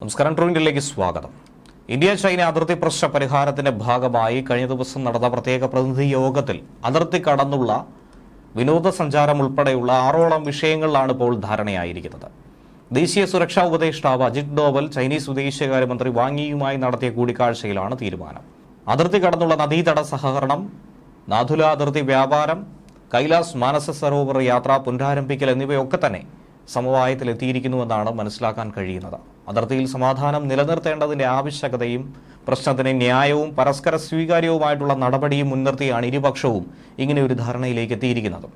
നമസ്കാരം. ട്രൂവിന്റെലേക്ക് സ്വാഗതം. India China അതിർത്തി പ്രശ്ന പരിഹാരത്തിന്റെ ഭാഗമായി കഴിഞ്ഞ ദിവസം നടന്ന പ്രത്യേക പ്രതിനിധി യോഗത്തിൽ അതിർത്തി കടന്നുള്ള വിനോദസഞ്ചാരം ഉൾപ്പെടെയുള്ള ആറോളം വിഷയങ്ങളിലാണ് ഇപ്പോൾ ധാരണയായിരിക്കുന്നത്. ദേശീയ സുരക്ഷാ ഉപദേഷ്ടാവ് അജിത് ഡോവൽ ചൈനീസ് വിദേശകാര്യമന്ത്രി വാങ്ങിയുമായി നടത്തിയ കൂടിക്കാഴ്ചയിലാണ് തീരുമാനം. അതിർത്തി കടന്നുള്ള നദീതട സഹകരണം നാഥുല അതിർത്തി വ്യാപാരം കൈലാസ് മാനസ സരോവർ യാത്ര പുനരാരംഭിക്കൽ എന്നിവയൊക്കെ തന്നെ സമവായത്തിലെത്തിയിരിക്കുന്നുവെന്നാണ് മനസ്സിലാക്കാൻ കഴിയുന്നത്. അതിർത്തിയിൽ സമാധാനം നിലനിർത്തേണ്ടതിന്റെ ആവശ്യകതയും പ്രശ്നത്തിന് ന്യായവും പരസ്പര സ്വീകാര്യവുമായിട്ടുള്ള നടപടിയും മുൻനിർത്തിയാണ് ഇരുപക്ഷവും ഇങ്ങനെ ഒരു ധാരണയിലേക്ക് എത്തിയിരിക്കുന്നത്.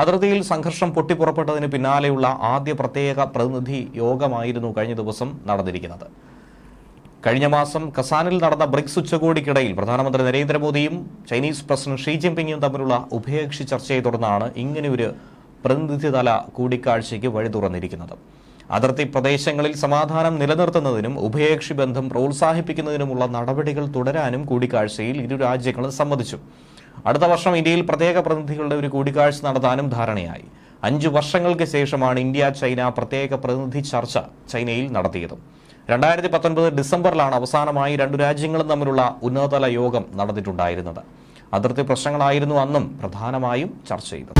അതിർത്തിയിൽ സംഘർഷം പൊട്ടിപ്പുറപ്പെട്ടതിന് പിന്നാലെയുള്ള ആദ്യ പ്രത്യേക പ്രതിനിധി യോഗമായിരുന്നു കഴിഞ്ഞ ദിവസം നടന്നിരിക്കുന്നത്. കഴിഞ്ഞ മാസം കസാനിൽ നടന്ന ബ്രിക്സ് ഉച്ചകോടിക്കിടയിൽ പ്രധാനമന്ത്രി നരേന്ദ്രമോദിയും ചൈനീസ് പ്രസിഡന്റ് ഷീ ജിൻപിങ്ങും തമ്മിലുള്ള ഉഭയകക്ഷി ചർച്ചയെ തുടർന്നാണ് ഇങ്ങനെയൊരു പ്രതിനിധിതല കൂടിക്കാഴ്ചയ്ക്ക് വഴി തുറന്നിരിക്കുന്നത് അതിർത്തി പ്രദേശങ്ങളിൽ സമാധാനം നിലനിർത്തുന്നതിനും ഉഭയകക്ഷി ബന്ധം പ്രോത്സാഹിപ്പിക്കുന്നതിനുമുള്ള നടപടികൾ തുടരാനും കൂടിക്കാഴ്ചയിൽ ഇരു രാജ്യങ്ങളും സമ്മതിച്ചു. അടുത്ത വർഷം ഇന്ത്യയിൽ പ്രത്യേക പ്രതിനിധികളുടെ ഒരു കൂടിക്കാഴ്ച നടത്താനും ധാരണയായി. അഞ്ചു വർഷങ്ങൾക്ക് ശേഷമാണ് ഇന്ത്യ ചൈന പ്രത്യേക പ്രതിനിധി ചർച്ച ചൈനയിൽ നടത്തിയത്. രണ്ടായിരത്തി പത്തൊൻപത് ഡിസംബറിലാണ് അവസാനമായി രണ്ടു രാജ്യങ്ങളും തമ്മിലുള്ള ഉന്നതതല യോഗം നടന്നിട്ടുണ്ടായിരുന്നത്. അതിർത്തി പ്രശ്നങ്ങളായിരുന്നു അന്നും പ്രധാനമായും ചർച്ച ചെയ്തത്.